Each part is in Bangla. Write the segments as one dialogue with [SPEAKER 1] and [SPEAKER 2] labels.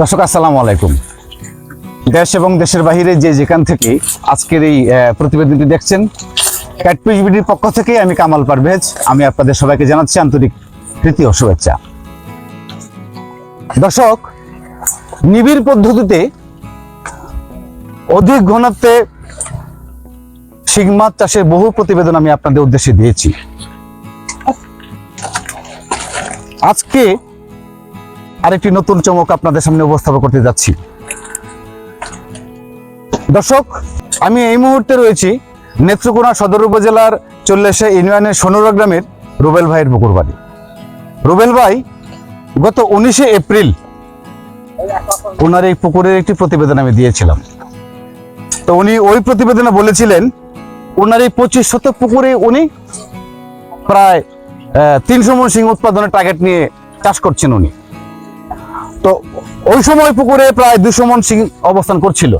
[SPEAKER 1] দর্শক, আসসালামু আলাইকুম। দেশ এবং দেশের বাইরে যে যেখান থেকে আজকের এই প্রতিবেদনটি দেখছেন ক্যাটপিস বিডির পক্ষ থেকে আমি কামাল পারভেজ, আমি আপনাদের সবাইকে জানাচ্ছি আন্তরিক প্রীতি ও শুভেচ্ছা। দর্শক, নিবিড় পদ্ধতিতে অধিক ঘনত্বে শিং চাষের বহু প্রতিবেদন আমি আপনাদের উদ্দেশ্যে দিয়েছি। আজকে আরেকটি নতুন চমক আপনাদের সামনে উপস্থাপন করতে যাচ্ছি। দর্শক, আমি এই মুহূর্তে রয়েছি নেত্রকোনা সদর উপজেলার চল্লেশে ইউনিয়নের সোনরা গ্রামের রুবেল ভাইয়ের পুকুর বাড়ি। রুবেল ভাই, গত উনিশে এপ্রিল ওনার এই পুকুরের একটি প্রতিবেদন আমি দিয়েছিলাম। তো উনি ওই প্রতিবেদনে বলেছিলেন, ওনার এই পঁচিশ শতক পুকুরে উনি প্রায় তিনশো মন সিং উৎপাদনের টার্গেট নিয়ে চাষ করছেন উনি। তো ওই সময় পুকুরে প্রায় দুশো মন সিং অবস্থান করছিল।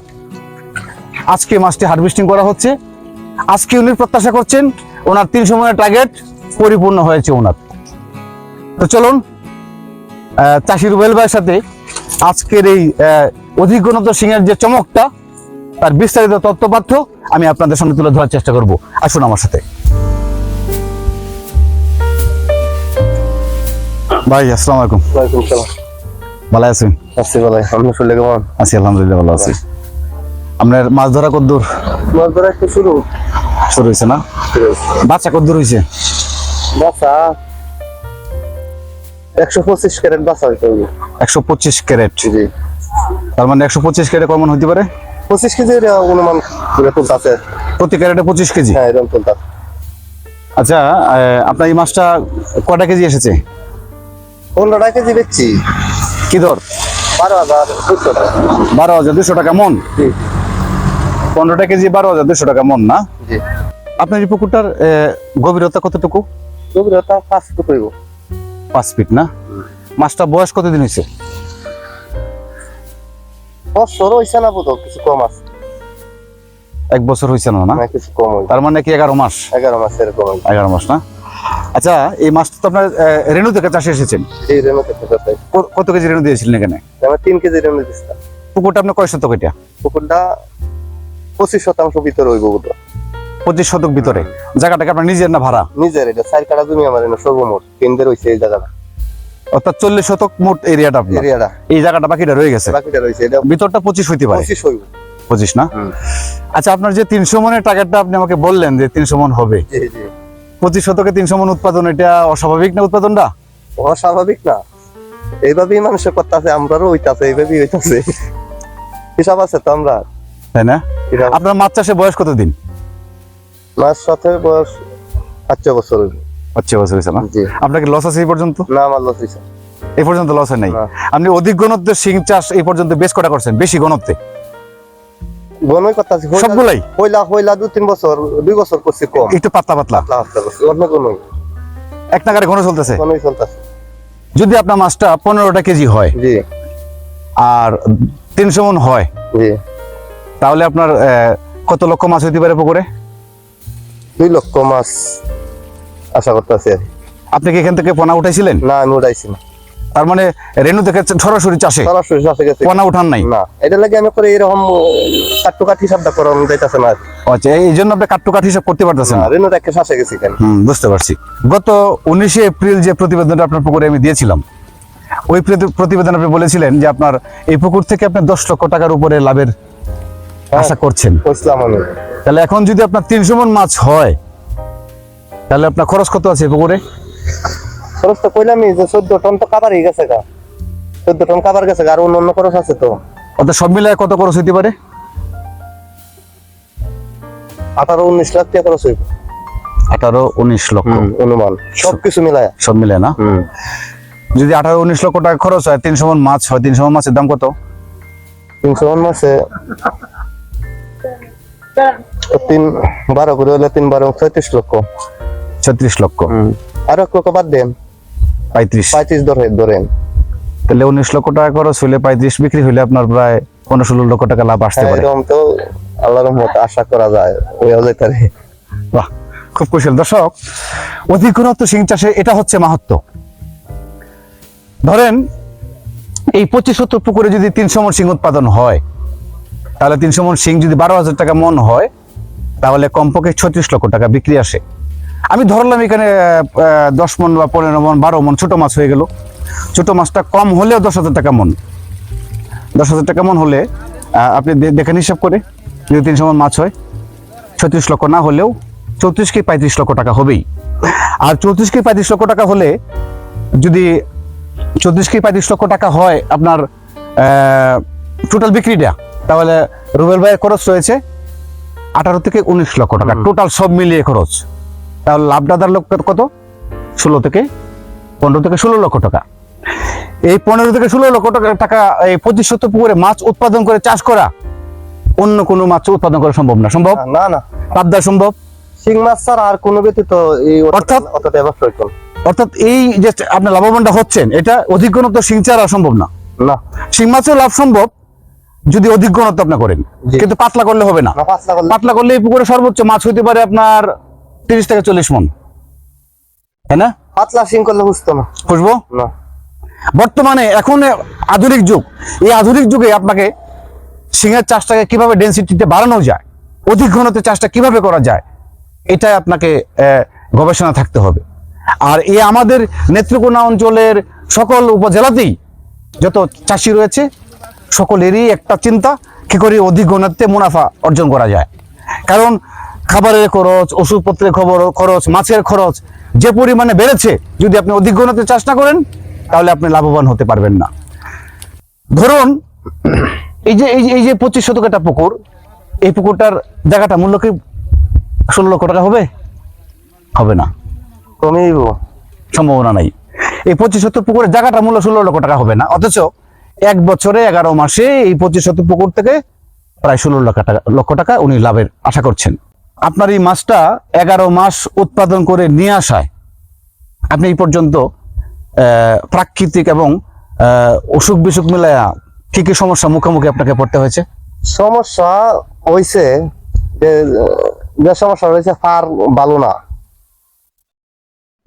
[SPEAKER 1] আজকে মাছটি হারভেস্টিং করা হচ্ছে। আজকে উনি প্রত্যাশা করছেন ওনার তিনশো মনের টার্গেট পরিপূর্ণ হয়েছে ওনার। তো চলুন চাষি রুবেল ভাইয়ের সাথে আজকের এই আহ, অধিকগণত সিংয়ের যে চমকটা তার বিস্তারিত তথ্যপাত্র আমি আপনাদের সামনে তুলে ধরার চেষ্টা করব। আসুন আমার সাথে। ভাই আসসালামু আলাইকুম।
[SPEAKER 2] ওয়ালাইকুম সালাম।
[SPEAKER 1] ভালো আছেন
[SPEAKER 2] আসছি ভালো আপনি শুনলে কেমন?
[SPEAKER 1] আছি আলহামদুলিল্লাহ ভালো আছি। আপনার মাছ ধরা কদ্দূর
[SPEAKER 2] মাছ ধরা একটু শুরু।
[SPEAKER 1] শুরু হয়েছে না? বাচ্চা কদ্দূর হয়েছে?
[SPEAKER 2] বাসা একশো পঁচিশ ক্যারেট বাসা হইতে হবে।
[SPEAKER 1] একশো পঁচিশ ক্যারেট।
[SPEAKER 2] জি
[SPEAKER 1] তার মানে একশো পঁচিশ ক্যারেট কমন হতে পারে?
[SPEAKER 2] পঁচিশ কেজি অনুমান তুলতাছে
[SPEAKER 1] প্রতি ক্যারেটে পঁচিশ কেজি?
[SPEAKER 2] হ্যাঁ এরকম তুলতাছে
[SPEAKER 1] আচ্ছা আপনার এই মাছটা কটা কেজি এসেছে?
[SPEAKER 2] পনেরোটা কেজি বেচছি।
[SPEAKER 1] কি দর?
[SPEAKER 2] বারো হাজার দুশো টাকা
[SPEAKER 1] মন? পনেরোটা কেজি বারো হাজার দুশো টাকা মন না? আপনার এই পুকুরটার গভীরতা কতটুকু?
[SPEAKER 2] গভীরতা পাঁচ ফুট হইব।
[SPEAKER 1] পাঁচ ফিট না? মাছটা বয়স কতদিন হয়েছে
[SPEAKER 2] বছর হইছে না বোধ কিছু কম আছে।
[SPEAKER 1] এক বছর হয়েছে না না?
[SPEAKER 2] কিছু কম
[SPEAKER 1] তার মানে কি এগারো মাস?
[SPEAKER 2] এগারো মাস এরকম
[SPEAKER 1] এগারো মাস না? আচ্ছা এই মাছটা তো আপনার রেণু থেকে চাষে এসেছেন? কত কেজি রেণু দিয়েছিলেন এখানে?
[SPEAKER 2] আমার তিন কেজি রেমে দিচ্ছিলাম
[SPEAKER 1] পুকুরটা আপনার কয় শতক এটা?
[SPEAKER 2] পুকুরটা পঁচিশ শতাংশ ভিতরে হইব বোধ
[SPEAKER 1] পঁচিশ শতক ভিতরে। জায়গাটাকে আপনার নিজের না ভাড়া?
[SPEAKER 2] নিজের এটা চার কাটা জমি আমার সর্বমোট কেন্দ্রের হইছে এই জায়গাটা।
[SPEAKER 1] অর্থাৎ চল্লিশ শতক মোট এরিয়াটা আপনার।
[SPEAKER 2] এরিয়াটা।
[SPEAKER 1] এই জায়গাটা বাকিটা রয়ে গেছে?
[SPEAKER 2] বাকিটা রয়েছে এটা
[SPEAKER 1] ভিতরটা পঁচিশ হইতে পারে?
[SPEAKER 2] পঁচিশ হইব।
[SPEAKER 1] পঁচিশ না? আচ্ছা আপনার যে তিনশো মনের টাকাটা আপনি আমাকে বললেন যে তিনশো মন হবে।
[SPEAKER 2] জি জি।
[SPEAKER 1] পঁচিশ শতকে তিনশো মন উৎপাদন এটা অস্বাভাবিক না উৎপাদনটা?
[SPEAKER 2] অস্বাভাবিক না। এইভাবেই মানুষের করতেছে আমরারও হইতাছে এইভাবেই হইতাছে। হিসাব আছে তো আমরা
[SPEAKER 1] তাই না? আপনার মাছ চাষে বয়স কতদিন?
[SPEAKER 2] মাস সাথে বয়স পাঁচ বছর
[SPEAKER 1] বছর হয়েছে না?
[SPEAKER 2] জি।
[SPEAKER 1] আপনার কি লস আছে এই পর্যন্ত?
[SPEAKER 2] না আমার লস হইছে।
[SPEAKER 1] এই পর্যন্ত লস হয় নাই? আপনি অধিক ঘনত্বের শিং চাষ এই পর্যন্ত বেশ কটা করছেন? বেশি ঘনত্বে?
[SPEAKER 2] করতেছি
[SPEAKER 1] সবগুলাই?
[SPEAKER 2] হইলা হইলা তিন বছর দুই বছর করছি কম।
[SPEAKER 1] একটু পাতলা পাতলা?
[SPEAKER 2] পাতলা পাতলা করছি অন্য
[SPEAKER 1] এক নাগারে ঘন চলতেছে?
[SPEAKER 2] চলতেছে।
[SPEAKER 1] যদি আপনার মাছটা পনেরোটা কেজি হয়
[SPEAKER 2] জি।
[SPEAKER 1] আর তিনশো মন হয়
[SPEAKER 2] জি।
[SPEAKER 1] তাহলে আপনার কত লক্ষ মাছ হইতে পারে পুকুরে?
[SPEAKER 2] দুই লক্ষ মাছ আশা করতেছি।
[SPEAKER 1] আপনি কি এখান থেকে পোনা উঠাইছিলেন?
[SPEAKER 2] না আমি উঠাইছি না।
[SPEAKER 1] তার মানে রেনু থেকে সরাসরি চাষে?
[SPEAKER 2] সরাসরি চাষে গেছে।
[SPEAKER 1] পোনা উঠান নাই?
[SPEAKER 2] না এটা লাগে আমি করে এরকম কাট্টু কাঠ হিসাবটা করা যাইতেছে না
[SPEAKER 1] আচ্ছা এই জন্য আপনি কাট্টু কাঠ হিসাব করতে পারতেছেন?
[SPEAKER 2] না রেনু রেখে শ্বাসে গেছি কেন?
[SPEAKER 1] হুম বুঝতে পারছি। গত উনিশে এপ্রিল যে প্রতিবেদনটা আপনার পুকুরে আমি দিয়েছিলাম ওই প্রতিবেদন আপনি বলেছিলেন যে আপনার এই পুকুর থেকে আপনি দশ লক্ষ টাকার উপরে লাভের আশা করছেন।
[SPEAKER 2] বুঝলাম আমি।
[SPEAKER 1] তাহলে এখন যদি আপনার তিনশো মন মাছ হয় তাহলে আপনার খরচ কত আছে পুকুরে?
[SPEAKER 2] খরচ তো কইলামই যে চোদ্দ টন তো হয়ে গেছে গা। চোদ্দ টন কাবার গেছে গা আর অন্য অন্য খরচ আছে তো।
[SPEAKER 1] অর্থাৎ সব মিলায় কত খরচ হইতে পারে?
[SPEAKER 2] আঠারো উনিশ লাখ টাকা খরচ হইব।
[SPEAKER 1] আঠারো উনিশ লক্ষ।
[SPEAKER 2] অনুমান। সবকিছু মিলায়।
[SPEAKER 1] সব মিলে না? যদি আঠারো উনিশ লক্ষ টাকা খরচ হয় তিনশো মন মাছ হয় তিনশো মন মাছের দাম কত?
[SPEAKER 2] তিনশো মন মাসে তিন বারো করে হলে তিন বারো ছয়ত্রিশ লক্ষ।
[SPEAKER 1] ছত্রিশ লক্ষ।
[SPEAKER 2] আর এক লক্ষ বাদ দেন।
[SPEAKER 1] পঁয়ত্রিশ।
[SPEAKER 2] পঁয়ত্রিশ ধরে ধরেন।
[SPEAKER 1] তাহলে উনিশ লক্ষ টাকা খরচ হইলে পঁয়ত্রিশ বিক্রি হইলে আপনার প্রায় পনেরো ষোলো লক্ষ টাকা লাভ আসতে
[SPEAKER 2] হ্যাঁ,
[SPEAKER 1] পারে।
[SPEAKER 2] এরকম তো আল্লাহর আশা করা যায়
[SPEAKER 1] বাহ খুব কুশল। দর্শক শিং চাষে এটা হচ্ছে মাহাত্ম। ধরেন এই পঁচিশ সত্তর পুকুরে যদি তিনশো মন সিং উৎপাদন হয় তাহলে তিনশো মন সিং যদি বারো হাজার টাকা মন হয় তাহলে কমপক্ষে ছত্রিশ লক্ষ টাকা বিক্রি আসে। আমি ধরলাম এখানে দশ মন বা পনেরো মন বারো মন ছোটো মাছ হয়ে গেল। ছোটো মাছটা কম হলেও দশ হাজার টাকা মন। দশ হাজার টাকা মন হলে আপনি দেখেন হিসাব করে যদি তিনশো মন মাছ হয় ছত্রিশ লক্ষ না হলেও চৌত্রিশ কি পঁয়ত্রিশ লক্ষ টাকা হবেই। আর চৌত্রিশ কি পঁয়ত্রিশ লক্ষ টাকা হলে যদি চৌত্রিশ কি পঁয়ত্রিশ লক্ষ টাকা হয় আপনার টোটাল বিক্রিটা তাহলে রুবেল ভাইয়ের খরচ রয়েছে আঠারো থেকে উনিশ লক্ষ টাকা। টোটাল সব মিলিয়ে খরচ। তাহলে লাভদাদার লক্ষ কত? ষোলো থেকে পনেরো থেকে ষোলো লক্ষ টাকা। এই পনেরো থেকে ষোলো লক্ষ টাকা টাকা এই পঁচিশ শত পুকুরে মাছ উৎপাদন করে চাষ করা অন্য কোনো মাছ উৎপাদন করা সম্ভব না সম্ভব?
[SPEAKER 2] না না।
[SPEAKER 1] পাবদা সম্ভব?
[SPEAKER 2] শিং মাছ ছাড়া আর কোনো ব্যতীত এই
[SPEAKER 1] অর্থাৎ-। অর্থাৎ এই যে আপনি লাভবানটা হচ্ছেন এটা অধিকগণত শিং চারা সম্ভব না।
[SPEAKER 2] না।
[SPEAKER 1] শিং মাছেও লাভ সম্ভব যদি অধিক অধিকগণত আপনি করেন। কিন্তু পাতলা করলে হবে না। পাতলা করলে এই পুকুরে সর্বোচ্চ মাছ হইতে পারে আপনার তিরিশ থেকে চল্লিশ মন। তাই না?
[SPEAKER 2] পাতলা শিং করলে বুঝতো না
[SPEAKER 1] খুঁজবো
[SPEAKER 2] না।
[SPEAKER 1] বর্তমানে এখন আধুনিক যুগ। এই আধুনিক যুগে আপনাকে সিংহের চাষটাকে কীভাবে ডেন্সিটিতে বাড়ানো যায় অধিক ঘনত্বের চাষটা কীভাবে করা যায় এটাই আপনাকে গবেষণা থাকতে হবে। আর এ আমাদের নেত্রকোনা অঞ্চলের সকল উপজেলাতেই যত চাষি রয়েছে সকলেরই একটা চিন্তা কি করে অধিক ঘনত্বে মুনাফা অর্জন করা যায়। কারণ খাবারের খরচ ওষুধপত্রের খবর খরচ মাছের খরচ যে পরিমাণে বেড়েছে যদি আপনি অধিক ঘনত্বে চাষ না করেন তাহলে আপনি লাভবান হতে পারবেন না। ধরুন এই যে এই যে এই যে পঁচিশ শতক একটা পুকুর এই পুকুরটার জায়গাটা মূল্য কি ষোলো লক্ষ টাকা হবে? হবে না।
[SPEAKER 2] কমেইব
[SPEAKER 1] সম্ভাবনা নাই। এই পঁচিশ শতক পুকুরের জায়গাটা মূল্য ষোলো লক্ষ টাকা হবে না। অথচ এক বছরে এগারো মাসে এই পঁচিশ শতক পুকুর থেকে প্রায় ষোলো লক্ষ টাকা লক্ষ টাকা উনি লাভের আশা করছেন। আপনার এই মাছটা এগারো মাস উৎপাদন করে নিয়ে আসায়। আপনি এই পর্যন্ত প্রাকৃতিক এবং অসুখ বিসুখ মিলায়া কি কি সমস্যা মুখোমুখি আপনাকে পড়তে হয়েছে?
[SPEAKER 2] সমস্যা হইছে যে সমস্যা হয়েছে ফার ভালো না।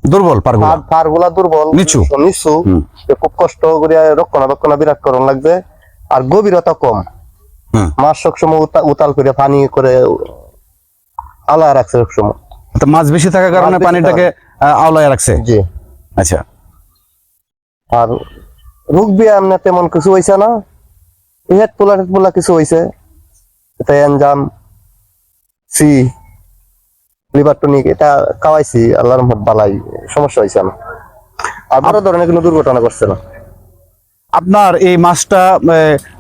[SPEAKER 1] দুর্বল পারগুলো?
[SPEAKER 2] দুর্বল
[SPEAKER 1] নিচু।
[SPEAKER 2] নিচু খুব কষ্ট করে রক্ষণাবেক্ষণ বিরাট করণ লাগবে। আর গভীরতা কম। মাছ সবসময় উতা- উতাল করে পানি করে আলাদা রাখছে সবসময়।
[SPEAKER 1] তো মাছ বেশি থাকার কারণে পানিটাকে আওলায় রাখছে?
[SPEAKER 2] জি।
[SPEAKER 1] আচ্ছা।
[SPEAKER 2] আর রোগ বিয়া এমনি তেমন কিছু হয়েছে না। হেড পোলা হেড পোলা কিছু হয়েছে এটা এনজাম সি লিভার টনিক এটা খাওয়াইছি আল্লাহর রহমত বালাই সমস্যা হয়েছে না। আর বড় ধরনের কোনো দুর্ঘটনা করছে না।
[SPEAKER 1] আপনার এই মাছটা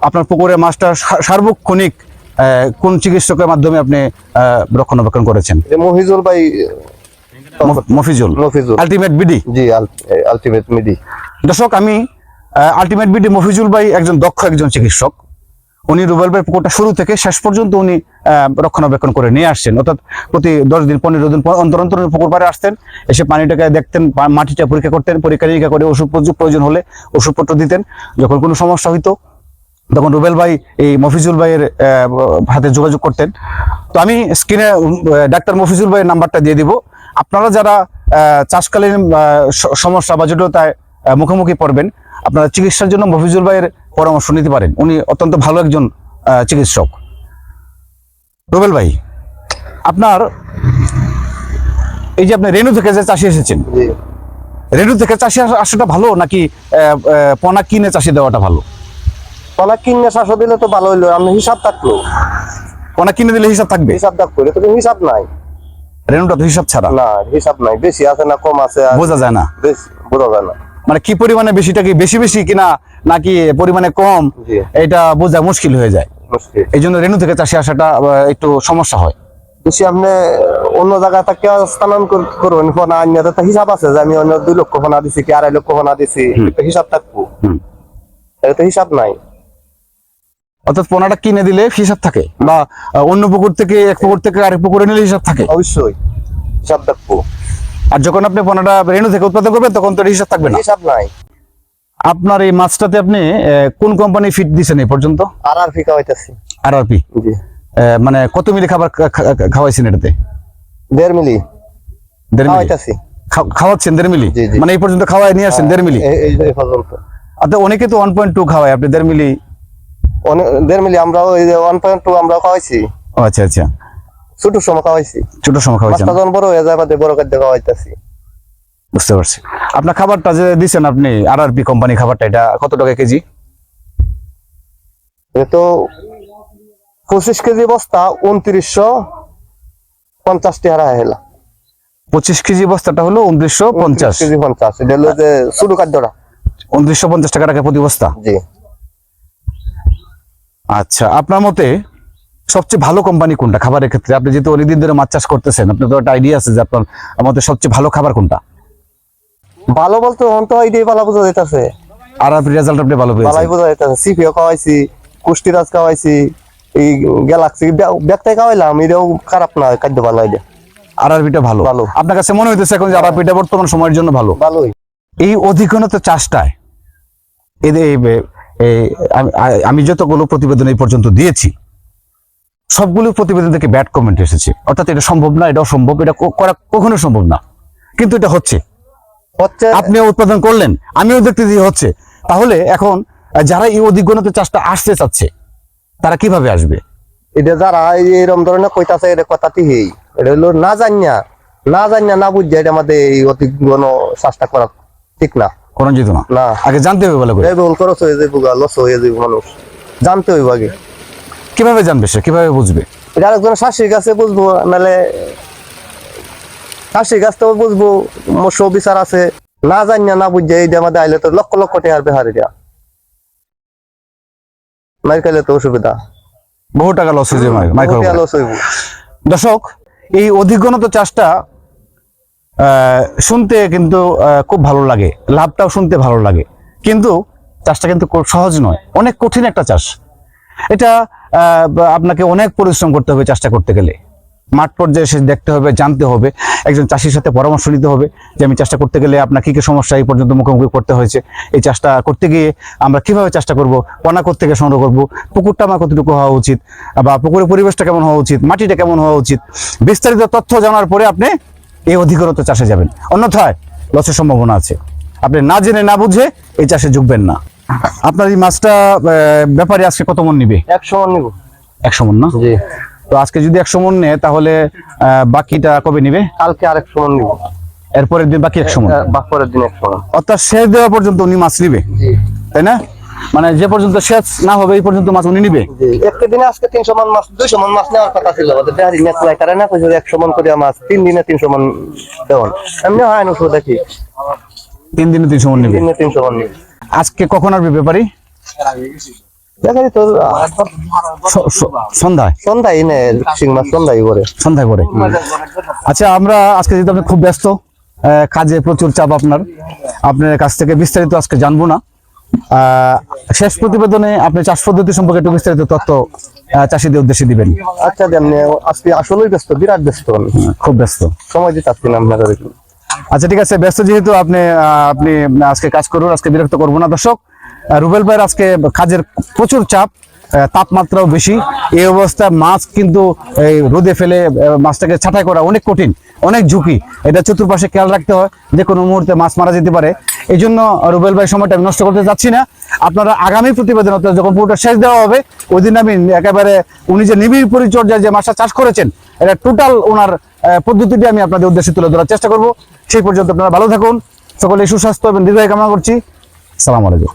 [SPEAKER 1] আপনার পুকুরে মাছটা সার্বক্ষণিক কোন চিকিৎসকের মাধ্যমে আপনি রক্ষণাবেক্ষণ করেছেন?
[SPEAKER 2] মহিজুল ভাই
[SPEAKER 1] মফিজুল।
[SPEAKER 2] মফিজুল।
[SPEAKER 1] Ultimate BD?
[SPEAKER 2] জি আলটিমেট
[SPEAKER 1] দর্শক আমি আলটিমেট বিডি মফিজুল ভাই একজন দক্ষ একজন চিকিৎসক। উনি রুবেল ভাই পুকুরটা শুরু থেকে শেষ পর্যন্ত উনি আহ, রক্ষণাবেক্ষণ করে নিয়ে আসছেন। অর্থাৎ প্রতি দশ দিন পনেরো দিন পর অন্তর অন্তর পুকুর পাড়ে আসতেন। এসে পানিটাকে দেখতেন মাটিটা পরীক্ষা করতেন পরীক্ষা নিরীক্ষা করে ওষুধ প্রযুক্ত প্রয়োজন হলে ওষুধপত্র দিতেন। যখন কোনো সমস্যা হইতো তখন রুবেল ভাই এই মফিজুল ভাইয়ের হাতে যোগাযোগ করতেন। তো আমি স্ক্রিনে ডাক্তার মফিজুল ভাইয়ের নাম্বারটা দিয়ে দিব। আপনারা যারা চাষকালীন সমস্যা বা জটিলতায় মুখোমুখি পড়বেন আপনারা চিকিৎসার জন্য মফিজুল ভাইয়ের পরামর্শ নিতে পারেন। উনি অত্যন্ত ভালো একজন চিকিৎসক। রুবেল ভাই আপনার এই যে আপনি রেণু থেকে যে চাষি এসেছেন রেণু থেকে চাষি আসা- আসাটা ভালো নাকি পোনা কিনে চাষি দেওয়াটা ভালো?
[SPEAKER 2] কলা কিনে শাসা দিলে তো ভালো হইল আমি হিসাব থাকল।
[SPEAKER 1] পোনা কিনে দিলে হিসাব থাকবে?
[SPEAKER 2] হিসাব এটা তো হিসাব নাই।
[SPEAKER 1] রেণুটা তো হিসাব ছাড়া।
[SPEAKER 2] না হিসাব নাই বেশি আছে না কম আছে
[SPEAKER 1] বোঝা যায় না।
[SPEAKER 2] বেশি বোঝা যায় না।
[SPEAKER 1] মানে কি পরিমাণে বেশিটা কি বেশি বেশি কিনা নাকি পরিমাণে কম? এটা বোঝা মুশকিল হয়ে যায়। এই জন্য রেণু থেকে চাষি আসাটা একটু সমস্যা হয়।
[SPEAKER 2] বেশি আপনি অন্য জায়গায় থেকে স্থানান্তর করবেন ফোনা আইনের তো হিসাব আছে যে আমি অন্য দুই লক্ষ ফোনা দিছি কি আড়াই লক্ষ ফোনা দিছি হিসাব থাকব। এটা তো হিসাব নাই।
[SPEAKER 1] অর্থাৎ পোনাটা কিনে দিলে হিসাব থাকে বা অন্য পুকুর থেকে এক পুকুর থেকে আরেক পুকুরে নিলে হিসাব থাকে।
[SPEAKER 2] অবশ্যই। হিসাব থাকব
[SPEAKER 1] আর যখন আপনি পোনাটা রেণু থেকে উৎপাদন করবেন তখন তো হিসাব থাকবে না।
[SPEAKER 2] হিসাব নাই।
[SPEAKER 1] আপনার এই মাছটাতে আপনি কোন কোম্পানি ফিট দিয়েছেন এই পর্যন্ত?
[SPEAKER 2] আর আর ফিকা হইতাছি
[SPEAKER 1] আর আর পি মানে কত মিলি খাবার খাওয়াইছেন এটাতে?
[SPEAKER 2] দেড় মিলি।
[SPEAKER 1] দেড় মিলি? খাওয়াচ্ছেন দেড় মিলি। মানে এই পর্যন্ত খাওয়াই নিয়ে আসছেন দেড় মিলি?
[SPEAKER 2] এই পর্যন্ত।
[SPEAKER 1] অর্থাৎ অনেকে তো ওয়ান পয়েন্ট টু খাওয়ায় আপনি দেড় মিলি
[SPEAKER 2] দেড় মিলি আমরাও এই যে ওয়ান পয়েন্ট টু আমরা খাওয়াইছি।
[SPEAKER 1] আচ্ছা আচ্ছা।
[SPEAKER 2] ছোট সময় খাওয়াইছি।
[SPEAKER 1] ছোট সময় খাওয়াইছেন?
[SPEAKER 2] মাছটা যখন বড় হয়ে যায় বাদে বড় খাদ্য খাওয়াইতেছি।
[SPEAKER 1] বুঝতে পারছি। আপনার খাবারটা যে দিচ্ছেন আপনি আর আর পি কোম্পানি খাবারটা এটা কত টাকা কেজি?
[SPEAKER 2] তো পঁচিশ কেজি বস্তা উনত্রিশশো পঞ্চাশ টাকা হেলা
[SPEAKER 1] পঁচিশ কেজি বস্তাটা হলো উনত্রিশশো পঞ্চাশ।
[SPEAKER 2] কেজি পঞ্চাশ এটা হলো যে ছোট খাদ্যটা।
[SPEAKER 1] উনত্রিশশো পঞ্চাশ টাকা রাখে প্রতি বস্তা?
[SPEAKER 2] জি।
[SPEAKER 1] আচ্ছা আপনার মতে সবচেয়ে ভালো কোম্পানি কোনটা খাবারের ক্ষেত্রে? আপনি যেহেতু অনেকদিন ধরে মাছ চাষ করতেছেন আপনার তো একটা আইডিয়া আছে যে আপনার আমাদের সবচেয়ে ভালো খাবার কোনটা?
[SPEAKER 2] ভালো বলতে হন তো এইটাই ভালো বোঝা যাইতেছে।
[SPEAKER 1] আর আপনি রেজাল্ট আপনি ভালো
[SPEAKER 2] ভালাই
[SPEAKER 1] পেয়েছেন
[SPEAKER 2] বোঝা যাইতেছে। সিপিও খাওয়াইছি কুষ্টিরাজ খাওয়াইছি এই গ্যালাক্সি ব্যাগটাই খাওয়াইলাম এটাও খারাপ না খাদ্য ভালো এটা
[SPEAKER 1] আর আরবিটা ভালো।
[SPEAKER 2] ভালো।
[SPEAKER 1] আপনার কাছে মনে হইতেছে এখন যে আর আরবিটা বর্তমান সময়ের জন্য ভালো?
[SPEAKER 2] ভালোই।
[SPEAKER 1] এই অধিকনত চাষটায় এদের আমি- যতগুলো প্রতিবেদন এই পর্যন্ত দিয়েছি সবগুলো প্রতিবেদন থেকে ব্যাড কমেন্ট এসেছে। অর্থাৎ এটা সম্ভব না এটা অসম্ভব এটা করা কখনো সম্ভব না। কিন্তু এটা হচ্ছে।
[SPEAKER 2] হচ্ছে
[SPEAKER 1] আপনিও উৎপাদন করলেন আমিও দেখতে দিয়ে হচ্ছে। তাহলে এখন যারা এই অধিকনত চাষটা আসতে চাচ্ছে তারা কীভাবে আসবে?
[SPEAKER 2] এটা যারা এরকম ধরনের কইতাছে এটা কথাটি হেই এটা হলো না জানিয়া না জানিয়া না বুঝছে এটা আমাদের এই অতি গণ চাষটা করা ঠিক না।
[SPEAKER 1] কোন যেত না? আগে জানতে হবে ভালো করে।
[SPEAKER 2] এই ভুল হয়ে যাইব লস হয়ে যাইব মানুষ। জানতে হইব আগে।
[SPEAKER 1] কীভাবে জানবে সে? কীভাবে বুঝবে?
[SPEAKER 2] এটা আরেকজন শাশুড়ি কাছে বুঝব নাহলে শাশুড়ি কাছ বুঝব মৎস্য বিচার আছে। না জানিয়া না বুঝছে এইটা আমাদের আইলে তো লক্ষ লক্ষ টাকার বেহার এটা। খাইলে তো অসুবিধা।
[SPEAKER 1] বহু টাকা লস হয়ে মাইক্রো
[SPEAKER 2] লস হইব।
[SPEAKER 1] দর্শক এই অধিকনত চাষটা শুনতে কিন্তু খুব ভালো লাগে। লাভটাও শুনতে ভালো লাগে। কিন্তু চাষটা কিন্তু সহজ নয়। অনেক কঠিন একটা চাষ। এটা আপনাকে অনেক পরিশ্রম করতে হবে চাষটা করতে গেলে। মাঠ পর্যায়ে সে দেখতে হবে, জানতে হবে, একজন চাষির সাথে পরামর্শ নিতে হবে যে আমি চাষটা করতে গেলে আপনার কী কী সমস্যা এই পর্যন্ত মুখোমুখি করতে হয়েছে। এই চাষটা করতে গিয়ে আমরা কীভাবে চাষটা করব করতে গিয়ে সংগ্রহ করব, পুকুরটা আমার কতটুকু হওয়া উচিত, বা পুকুরের পরিবেশটা কেমন হওয়া উচিত, মাটিটা কেমন হওয়া উচিত। বিস্তারিত তথ্য জানার পরে আপনি এই অধিকরত চাষে যাবেন। অন্যথায় লসের সম্ভাবনা আছে। আপনি না জেনে না বুঝে এই চাষে ঝুঁকবেন না। আপনার এই মাছটা ব্যাপারে আজকে কত মন নিবে?
[SPEAKER 2] একশো মন নিব।
[SPEAKER 1] একশো মন না?
[SPEAKER 2] জি।
[SPEAKER 1] তো আজকে যদি একশো মন নেয় তাহলে আহ, বাকিটা কবে নিবে?
[SPEAKER 2] কালকে আরেকশো মন নিব।
[SPEAKER 1] এরপরের দিন বাকি একশো মন।
[SPEAKER 2] বাপরের দিন একশো মন।
[SPEAKER 1] অর্থাৎ সেচ দেওয়া পর্যন্ত উনি মাছ নিবে। তাই না? মানে যে পর্যন্ত সেচ না হবে এই পর্যন্ত মাছ উনি নিবে?
[SPEAKER 2] একটা দিনে আজকে তিনশো মন মাছ দুইশো মন মাছ নেওয়ার কথা ছিল লাই তারা না কইছে একশো মন করিয়া মাছ তিন দিনে তিনশো মন দেওয়ান। এমনি হয় না শুধু দেখি।
[SPEAKER 1] তিন দিনে তিনশো মন নিবে?
[SPEAKER 2] দিনে তিনশো মন নিবে।
[SPEAKER 1] আজকে কখন আসবে ব্যাপারী?
[SPEAKER 2] তো
[SPEAKER 1] সন্ধ্যায়?
[SPEAKER 2] সন্ধ্যায় নে শিং মাছ সন্ধ্যায় করে।
[SPEAKER 1] সন্ধ্যায় করে। আচ্ছা আমরা আজকে যেহেতু আপনি খুব ব্যস্ত কাজে প্রচুর চাপ আপনার আপনার কাছ থেকে বিস্তারিত আজকে জানব না। শেষ প্রতিবেদনে আপনি চাষ পদ্ধতি সম্পর্কে একটু বিস্তারিত তথ্য চাষীদের উদ্দেশ্যে দিবেন।
[SPEAKER 2] আচ্ছা দেমনি আজকে আসলেই ব্যস্ত বিরাট ব্যস্ত আমি।
[SPEAKER 1] খুব ব্যস্ত।
[SPEAKER 2] সময় দিতে পারছি না আপনাদের
[SPEAKER 1] আচ্ছা ঠিক আছে ব্যস্ত যেহেতু আপনি আপনি আজকে কাজ করুন আজকে বিরক্ত করব না দর্শক। রুবেল ভাইয়ের আজকে কাজের প্রচুর চাপ। তাপমাত্রাও বেশি। এই অবস্থায় মাছ কিন্তু এই রোদে ফেলে মাছটাকে ছাঁটাই করা অনেক কঠিন, অনেক ঝুঁকি। এটা চতুর্পাশে খেয়াল রাখতে হয় যে কোনো মুহূর্তে মাছ মারা যেতে পারে। এই জন্য রুবেল ভাই সময়টা আমি নষ্ট করতে চাচ্ছি না। আপনারা আগামী প্রতিবেদন অর্থাৎ যখন পুরোটা শেষ দেওয়া হবে, ওই দিন আমি একেবারে উনি যে নিবিড় পরিচর্যায় যে মাছটা চাষ করেছেন, এটা টোটাল ওনার পদ্ধতিটি আমি আপনাদের উদ্দেশ্যে তুলে ধরার চেষ্টা করব। সেই পর্যন্ত আপনারা ভালো থাকুন। সকলে সুস্বাস্থ্য এবং দীর্ঘায়ু কামনা করছি। সালাম আলাইকুম।